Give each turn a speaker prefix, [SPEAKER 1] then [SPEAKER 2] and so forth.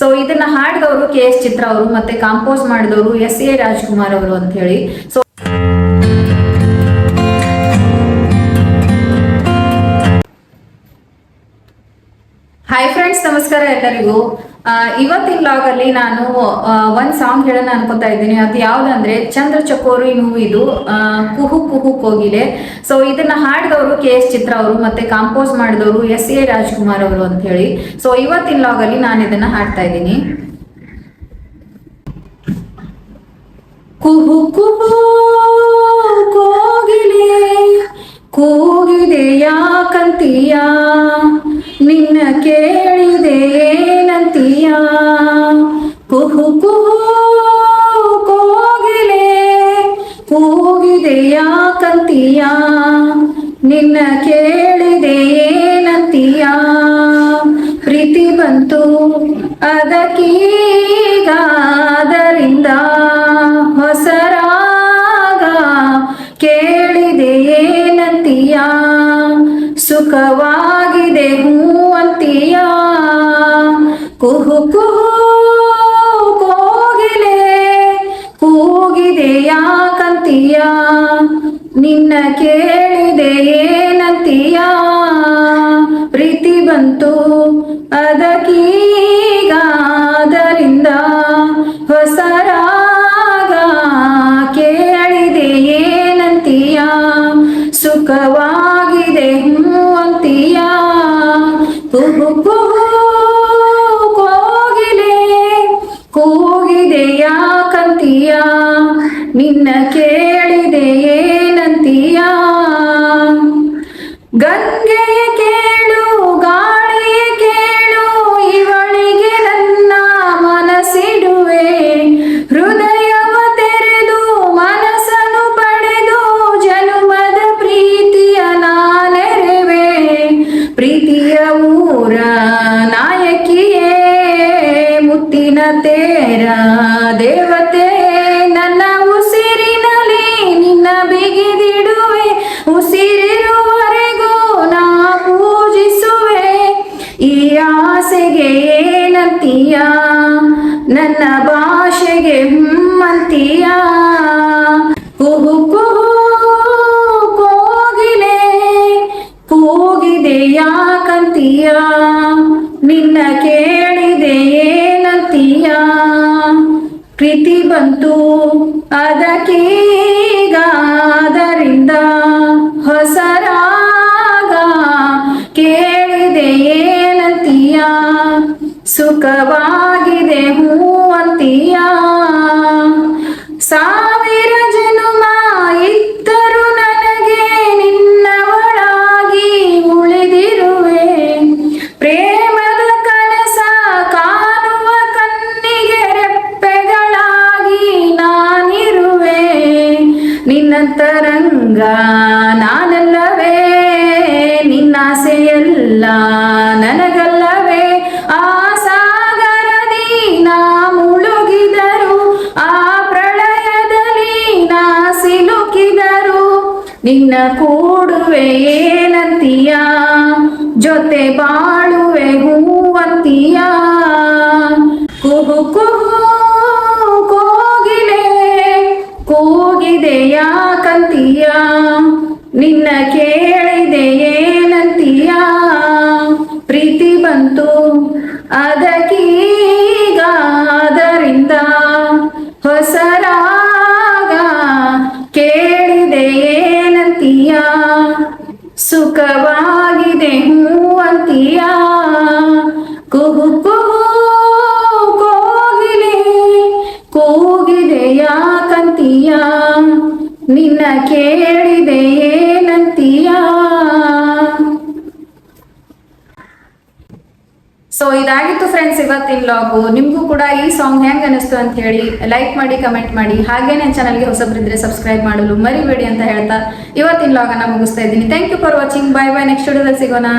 [SPEAKER 1] So ಇದನ್ನ ಹಾಡಿದವರು K S ಚಿತ್ರ ಅವರು ಮತ್ತೆ ಕಾಂಪೋಸ್ ಮಾಡಿದವರು ಎಸ್ ಎ ರಾಜ್ಕುಮಾರ್ ಅವರು ಅಂತ ಹೇಳಿ. ಸೊ ಹಾಯ್ ಫ್ರೆಂಡ್ಸ್ ನಮಸ್ಕಾರ ಎಲ್ಲರಿಗೂ. ಇವತ್ತಿನ ಲಾಗ್ ಅಲ್ಲಿ ನಾನು ಒಂದ್ ಸಾಂಗ್ ಹೇಳೋಣ ಅನ್ಕೋತಾ ಇದ್ದೀನಿ. ಅದು ಯಾವ್ದಂದ್ರೆ, ಚಂದ್ರ ಚಕೋರಿ ಮೂವಿದು ಕುಹು ಕುಹು ಕೋಗಿಲೆ. ಸೊ ಇದನ್ನ ಹಾಡಿದವರು ಕೆ ಎಸ್ ಚಿತ್ರ ಅವರು, ಮತ್ತೆ ಕಾಂಪೋಸ್ ಮಾಡಿದವರು ಎಸ್ ಎ ರಾಜ್ಕುಮಾರ್ ಅವರು ಅಂತ ಹೇಳಿ. ಸೊ ಅಲ್ಲಿ ನಾನು ಇದನ್ನ ಹಾಡ್ತಾ ಇದ್ದೀನಿ. ಕುಹು ಕುಹು ಕೋಗಿಲೆ. ನಿನ್ನ ಕೇಳಿದೆ ಏನಂತೀಯ? ಪ್ರೀತಿ ಬಂತು ಅದಕ್ಕೀಗ ಅದರಿಂದ ಹೊಸರಾಗ ಕೇಳಿದೆ ಏನಂತೀಯ? ಸುಖವಾಗಿದೆ ಹೂ ಅಂತೀಯ ಕುಹು ಕುಹು ಬಂತು. ಅದಕ್ಕೀಗಾದರಿಂದ ಹೊಸರಾಗ ಕೇಳಿದೆ, ಏನಂತೀಯ? ಸುಖವಾಗಿದೆ ಹ್ಞೂ ಅಂತೀಯ ಕುಹು ಕುಹು ಕೋಗಿಲೆ ಕೂಗಿದೆ ಯಾಕಂತೀಯ? ನಿನ್ನ ಕೇಳಿದೆ ಏನಂತೀಯ? ಗಂಗೆಯ ಊರ ನಾಯಕಿಯೇ, ಮುತ್ತಿನ ತೇರ ದೇವತೆ, ನನ್ನ ಉಸಿರಿನಲ್ಲಿ ನಿನ್ನ ಬಿಗಿದಿಡುವೆ ಉಸಿರಿರುವರೆಗೂ ನಾ ಪೂಜಿಸುವೆ. ಈ ಆಸೆಗೆ ಏನಂತೀಯ? ನನ್ನ ಯಾಕಂತೀಯ ನಿನ್ನ ಕೇಳಿದೆ ಏನತಿಯ ಪ್ರೀತಿ ಬಂತು ಅದಕ್ಕೀಗಾದರಿಂದ ಹೊಸರಾಗ ಕೇಳಿದೆ ಏನತಿಯ ಸುಖವಾಗಿದೆ ಹೂ ನಿನ್ನಂತರಂಗ ನಾನಲ್ಲವೇ, ನಿನ್ನಾಸೆಯಲ್ಲ ನನಗಲ್ಲವೇ. ಆ ಸಾಗರದಿ ನಾ ಮುಳುಗಿದರು, ಆ ಪ್ರಳಯದಲ್ಲಿ ನಾ ಸಿಲುಕಿದರು. ನಿನ್ನ ಕೂಡುವೆ ಏನಂತೀಯ, ಜೊತೆ ಬಾಳುವೆ ಹೂವಂತೀಯ. ಸುಖವಾಗಿದೆ ಹೂ ಅಂತೀಯ ಕುಹು ಕುಹು ಕೋಗಿಲೆ ಕೂಗಿದೆ ಯಾಕಂತೀಯ ನಿನ್ನ ಕೇಳಿದೆ ಇದಾಗಿತ್ತು ಫ್ರೆಂಡ್ಸ್ ಇವತ್ತಿನ ಲಾಗು ನಿಮಗೂ ಕೂಡ ಈ ಸಾಂಗ್ ಹೆಂಗ್ ಅನಿಸ್ತು ಅಂತ ಹೇಳಿ ಲೈಕ್ ಮಾಡಿ ಕಮೆಂಟ್ ಮಾಡಿ. ಹಾಗೆ ನನ್ನ ಚಾನಲ್ಗೆ ಹೊಸಬ್ರಿದ್ರೆ ಸಬ್ಸ್ಕ್ರೈಬ್ ಮಾಡಲು ಮರಿಬೇಡಿ ಅಂತ ಹೇಳ್ತಾ ಇವತ್ತಿನ ಲಾಗನ್ನ ಮುಗಿಸ್ತಾ ಇದ್ದೀನಿ. Thank you for watching bye bye next ವಿಡಿಯೋದಲ್ಲಿ ಸಿಗೋಣ.